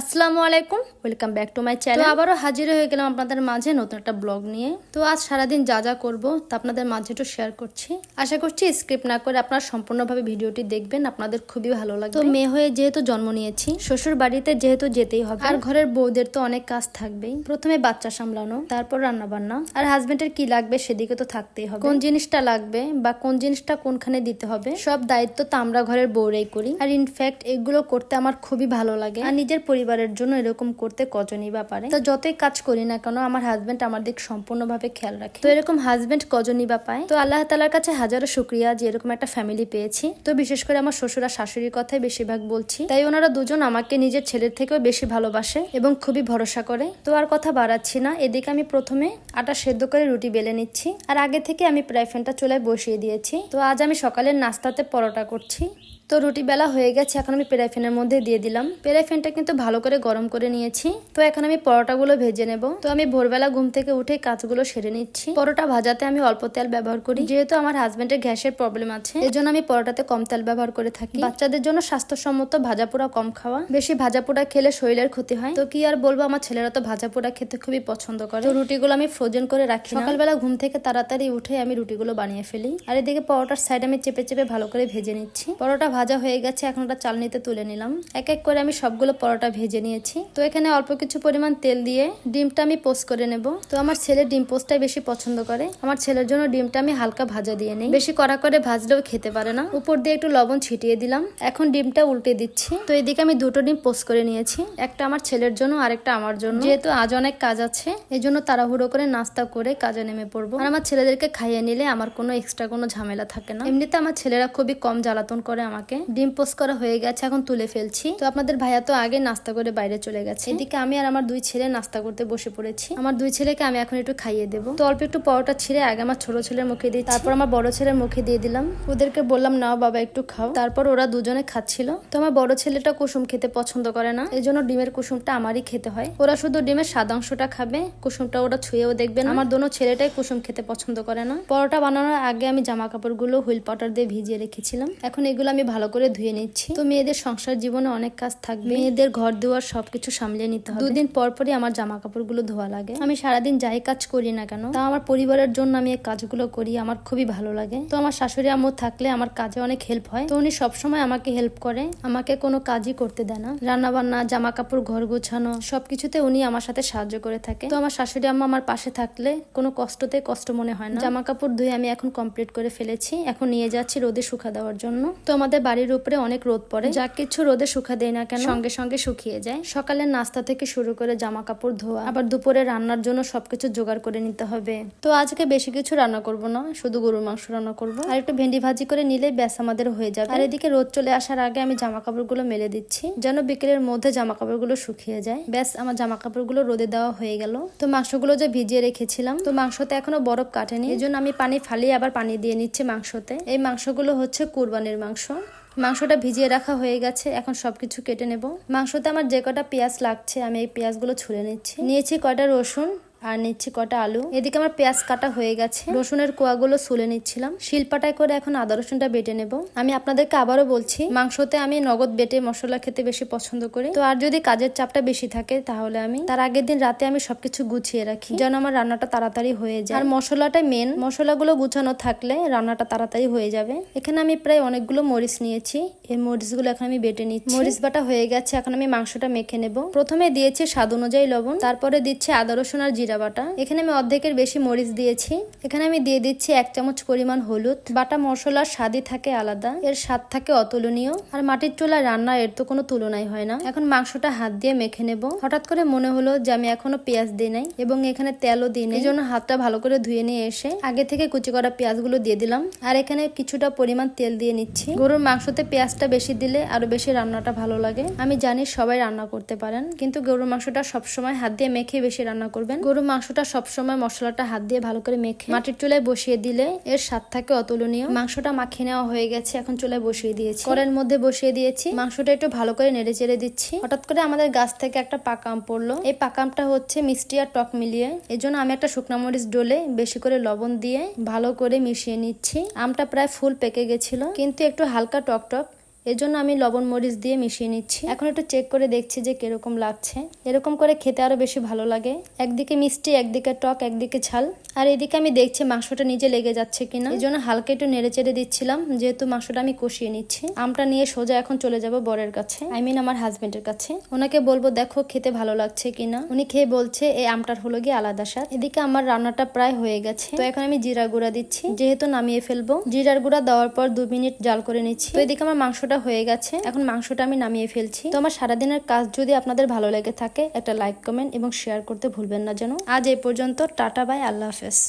আসসালামু আলাইকুম। Welcome back to my channel আবারও হাজির হয়ে গেলাম আপনাদের মাঝে নতুন একটা ব্লগ নিয়ে। তো আজ সারাদিন যা যা করব তা আপনাদের মাঝে একটু শেয়ার করছি। আশা করছি স্ক্রিপ্ট না করে আপনারা সম্পূর্ণভাবে ভিডিওটি দেখবেন আপনাদের খুবই ভালো লাগবে। তো মেয়ে হয়ে যেহেতু জন্ম নিয়েছি শ্বশুর বাড়িতে যেহেতু যেতেই হবে। আর ঘরের বউদের তো অনেক কাজ থাকবেই। প্রথমে বাচ্চা সামলানো তারপর রান্না বান্না আর হাজবেন্ডের কি লাগবে সেদিকে তো থাকতেই হবে। কোন জিনিসটা লাগবে বা কোন জিনিসটা কোনখানে দিতে হবে সব দায়িত্ব তো আমরা ঘরের বউরাই করি। আর ইনফ্যাক্ট এগুলো করতে আমার খুবই ভালো লাগে। আর নিজের পরিবারের জন্য এরকম করতে কজনই বা পারে। তো যতই কাজ করি না কেন, আমার হাজবেন্ড আমার দিক সম্পূর্ণভাবে খেয়াল রাখে। তো এরকম হাজবেন্ড কজনই বা পায়? তো আল্লাহ তালার কাছে হাজারো শুক্রিয়া যে এরকম একটা ফ্যামিলি পেয়েছি। তো বিশেষ করে আমার শ্বশুর আর শাশুড়ির কথাই বেশিরভাগ বলছি। তাই ওনারা দুজন আমাকে নিজের ছেলের থেকেও বেশি ভালোবাসে এবং খুবই ভরসা করে। তো আর কথা বাড়াচ্ছি না, এদিকে আমি প্রথমে আটা সেদ্ধ করে রুটি বেলে নিচ্ছি। আর আগে থেকে আমি প্রায় ফ্যানটা চুলায় বসিয়ে দিয়েছি। তো আজ আমি সকালের নাস্তাতে পরোটা করছি। তো রুটি বেলা হয়ে গেছে, এখন আমি পেরাইফেনের মধ্যে দিয়ে দিলাম। পেরাইফেনটা কিন্তু ভালো করে গরম করে নিয়েছি। তো এখন আমি পরোটাগুলো ভেজে নেব। তো আমি ভোরবেলা ঘুম থেকে উঠে কাজগুলো সেরে নিচ্ছি। পরোটা ভাজাতে আমি অল্প তেল ব্যবহার করি। যেহেতু আমার হাজবেন্ডের গ্যাসের প্রবলেম আছে এর জন্য আমি পরোটাতে কম তেল ব্যবহার করে থাকি। বাচ্চাদের জন্য স্বাস্থ্যসম্মত ভাজা পোড়া কম খাওয়া। বেশি ভাজা পোড়া খেলে শরীরের ক্ষতি হয়। তো কি আর বলব, আমার ছেলেরা তো ভাজা পোড়া খেতে খুবই পছন্দ করে। তো রুটিগুলো আমি ফ্রোজেন করে রাখি সকালবেলা ঘুম থেকে তাড়াতাড়ি উঠে আমি রুটিগুলো বানিয়ে ফেলি। আর এদিকে পরোটার সাইড আমি চেপে চেপে ভালো করে ভেজে নিচ্ছি। পরোটা ভাজা হয়ে গেছে, এখন ওটা চালনিতে তুলে নিলাম। এক এক করে আমি সবগুলো পরোটা ভেজে নিয়েছি। তো এখানে অল্প কিছু পরিমাণ তেল দিয়ে ডিমটা আমি পোস্ট করে নেব। তো আমার ছেলে ডিম পোস্টটাই বেশি পছন্দ করে। আমার ছেলের জন্য ডিমটা আমি হালকা ভাজা দিয়ে নিই। বেশি কড়া করে ভাজলেও খেতে পারে না। উপর দিয়ে একটু লবণ ছিটিয়ে দিলাম। এখন ডিমটা উল্টে দিচ্ছি। তো এদিকে আমি দুটো ডিম পোস্ট করে নিয়েছি। একটা আমার ছেলের জন্য, আরেকটা আমার জন্য। যেহেতু আজ অনেক কাজ আছে এই জন্য তাড়াহুড়ো করে নাস্তা করে কাজে নেমে পড়ব। আর আমার ছেলেদেরকে খাইয়ে নিলে আমার কোনো এক্সট্রা কোনো ঝামেলা থাকে না। এমনিতে আমার ছেলেরা খুবই কম জ্বালাতন করে আমাকে। ডিম পোস্ট করা হয়ে গেছে এখন তুলে ফেলছি। তো আপনাদের ভাইয়া তো আগে নাস্তা করে বাইরে চলে গেছে। এদিকে আমি আর আমার দুই ছেলে নাস্তা করতে বসে পড়েছি। আমার দুই ছেলেকে আমি এখন একটু খাইয়ে দেবো। তো অল্প একটু পরোটা ছিঁড়ে আগে আমার ছোট ছেলের মুখে দিই। তারপর আমার বড় ছেলের মুখে দিয়ে দিলাম। ওদেরকে বললাম নাও বাবা একটু খাও। তারপর ওরা দুজনে খাচ্ছিল। তো আমার বড় ছেলেটা কুসুম খেতে পছন্দ করে না। এই জন্য ডিমের কুসুমটা আমারই খেতে হয়। ওরা শুধু ডিমের সাদাংশটা খাবে। কুসুমটা ওরা ছুঁয়েও দেখবে না। আমার দোনো ছেলেটাই কুসুম খেতে পছন্দ করে না। পরোটা বানানোর আগে আমি জামা কাপড়গুলো হুইল পাউডার দিয়ে ভিজিয়ে রেখেছিলাম। এখন এগুলো আমি ভালো করে ধুয়ে নিচ্ছি। তো মেয়েদের সংসার জীবনে অনেক কাজ থাকবে। মেয়েদের ঘর দেওয়ার সবকিছু সামলে নিতে হবে। দুদিন পর পরই আমার জামা কাপড়গুলো ধোয়া লাগে। আমি সারাদিন যাই কাজ করি না কেন, তা আমার পরিবারের জন্য আমি এই কাজগুলো করি, আমার খুবই ভালো লাগে। তো আমার শাশুড়ি আম্মু থাকলে আমার কাজে অনেক হেল্প হয়। তো উনি সবসময় আমাকে হেল্প করে, আমাকে কোনো কাজই করতে দেয় না। রান্না বান্না জামা কাপড় ঘর গোছানো, সবকিছুতে উনি আমার সাথে সাহায্য করে থাকে। তো আমার শাশুড়ি আম্মা আমার পাশে থাকলে কোনো কষ্টতে কষ্ট মনে হয় না। জামা কাপড় ধুয়ে আমি এখন কমপ্লিট করে ফেলেছি। এখন নিয়ে যাচ্ছি রোদে শুকা দেওয়ার জন্য। তো আমাদের বাড়ির উপরে অনেক রোদ পড়ে। যা কিছু রোদে শুকা দেয় না কেন? সঙ্গে সঙ্গে শুকিয়ে যায়। সকালের নাস্তা থেকে শুরু করে জামা কাপড় ধোয়া আবার দুপুরে রান্নার জন্য সবকিছু জোগাড় করে নিতে হবে। তো আজকে বেশি কিছু রান্না করব না শুধু গরুর মাংস রান্না করব। আর একটু ভেন্ডি ভাজি করে নিলে ব্যাস আমাদের হয়ে যাবে। আর এদিকে রোদ চলে আসার আগে আমি জামা কাপড়গুলো মেলে দিচ্ছি যেন বিকেলের মধ্যে জামা কাপড়গুলো শুকিয়ে যায়। ব্যাস আমার জামা কাপড়গুলো রোদে দেওয়া হয়ে গেল। তো মাংসগুলো যে ভিজিয়ে রেখেছিলাম তো মাংসতে এখনও বরফ কাটেনি। এই জন্য আমি পানি ফালিয়ে আবার পানি দিয়ে নিচ্ছি মাংসতে। এই মাংসগুলো হচ্ছে কুরবানির মাংস। মাংসটা ভিজিয়ে রাখা হয়ে গেছে, এখন সব কিছু কেটে নেব। মাংসতে আমার যে কটা পেঁয়াজ লাগছে, আমি এই পেঁয়াজগুলো ছুলে নিচ্ছি। নিয়েছি কটা রসুন আর নিচ্ছি কটা আলু। এদিকে আমার পেঁয়াজ কাটা হয়ে গেছে। রসুনের কোয়াগুলো সুলে নিচ্ছিলাম। শিলপাটায় করে এখন আদা রসুনটা বেটে নেব। আমি আপনাদেরকে আবারও বলছি, মাংসতে আমি নগদ বেটে মশলা খেতে বেশি পছন্দ করি। তো আর যদি কাজের চাপটা বেশি থাকে, তাহলে আমি তার আগের দিন রাতে আমি সবকিছু গুছিয়ে রাখি, যেন আমার রান্নাটা তাড়াতাড়ি হয়ে যায়। আর মশলাটা মেন মশলাগুলো গুছানো থাকলে রান্নাটা তাড়াতাড়ি হয়ে যাবে। এখানে আমি প্রায় অনেকগুলো মরিচ নিয়েছি। এই মরিচগুলো এখন আমি বেটে নিচ্ছি। মরিচ বাটা হয়ে গেছে, এখন আমি মাংসটা মেখে নেব। প্রথমে দিয়েছি স্বাদ অনুযায়ী লবণ, তারপরে দিচ্ছি আদা রসুন আর জিরা বাটা এখানে আমি অর্ধেকের বেশি মরিচ দিয়েছি। এখানে আমি দিয়ে দিচ্ছি এক চামচ পরিমাণ হলুদ। বাটা মশলার স্বাদই থাকে আলাদা। এর স্বাদ থাকে অতুলনীয়। আর মাটির চুলায় রান্না এর তো কোনো তুলনাই হয় না। এখন মাংসটা হাত দিয়ে মেখে নেব। হঠাৎ করে মনে হলো যে আমি এখনও পেঁয়াজ দিই নাই এবং এখানে তেলও দিই নাই। জন্য হাতটা ভালো করে ধুয়ে নিয়ে এসে আগে থেকে কুচি করা পেঁয়াজগুলো দিয়ে দিলাম। আর এখানে কিছুটা পরিমাণ তেল দিয়ে নিচ্ছি। গরুর মাংসতে পেঁয়াজটা বেশি দিলে আরও বেশি রান্নাটা ভালো লাগে। আমি জানি সবাই রান্না করতে পারেন, কিন্তু গরুর মাংসটা সবসময় হাত দিয়ে মেখে বেশি রান্না করবেন। গরুর মাংসটা সবসময় মশলাটা হাত দিয়ে ভালো করে মেখে মাটির চুলায় বসিয়ে দিলে এর স্বাদ থাকে অতুলনীয়। মাংসটা মাখিয়ে নেওয়া হয়ে গেছে, এখন চুলায় বসিয়ে দিয়েছি। কড়ের মধ্যে বসিয়ে দিয়েছি। মাংসটা একটু ভালো করে নেড়ে চেড়ে দিচ্ছি। হঠাৎ করে আমাদের গাছ থেকে একটা পাকাম পড়ল। এই পাকামটা হচ্ছে মিষ্টি আর টক মিলিয়ে। এই জন্য আমি একটা শুকনো মরিচ ডলে বেশি করে লবণ দিয়ে ভালো করে মিশিয়ে নিচ্ছি। আমটা প্রায় ফুল পেকে গেছিল, কিন্তু একটু হালকা টক টক এজন্য আমি লবণ মরিচ দিয়ে মিশিয়ে নিচ্ছি। এখন একটু চেক করে দেখছি যে কীরকম লাগছে। এরকম করে খেতে আরও বেশি ভালো লাগে। একদিকে মিষ্টি, একদিকে টক, একদিকে ঝাল। আর এদিকে আমি দেখছি মাংসটা নিজে লেগে যাচ্ছে কিনা। এই জন্য হালকা একটু নেড়ে চেড়ে দিচ্ছিলাম, যেহেতু মাংসটা আমি কষিয়ে নিচ্ছি। আমটা নিয়ে সোজা এখন চলে যাব বরের কাছে আই মিন আমার হাজবেন্ডের কাছে। ওনাকে বলব, দেখো খেতে ভালো লাগছে কিনা? উনি খেয়ে বলছে, এই আমটার হলো গিয়ে আলাদা স্বাদ। এদিকে আমার রান্নাটা প্রায় হয়ে গেছে। তো এখন আমি জিরা গুঁড়া দিচ্ছি, যেহেতু নামিয়ে ফেলব। জিরার গুঁড়া দেওয়ার পর দু মিনিট জাল করে নিচ্ছি। তো এদিকে আমার মাংসটা হয়ে গেছে। এখন মাংসটা আমি নামিয়ে ফেলছি। তো আমার সারাদিনের কাজ যদি আপনাদের ভালো লেগে থাকে, একটা লাইক কমেন্ট এবং শেয়ার করতে ভুলবেন না যেন। আজ এই পর্যন্ত, টাটা বাই আল্লাহ হাফেজ।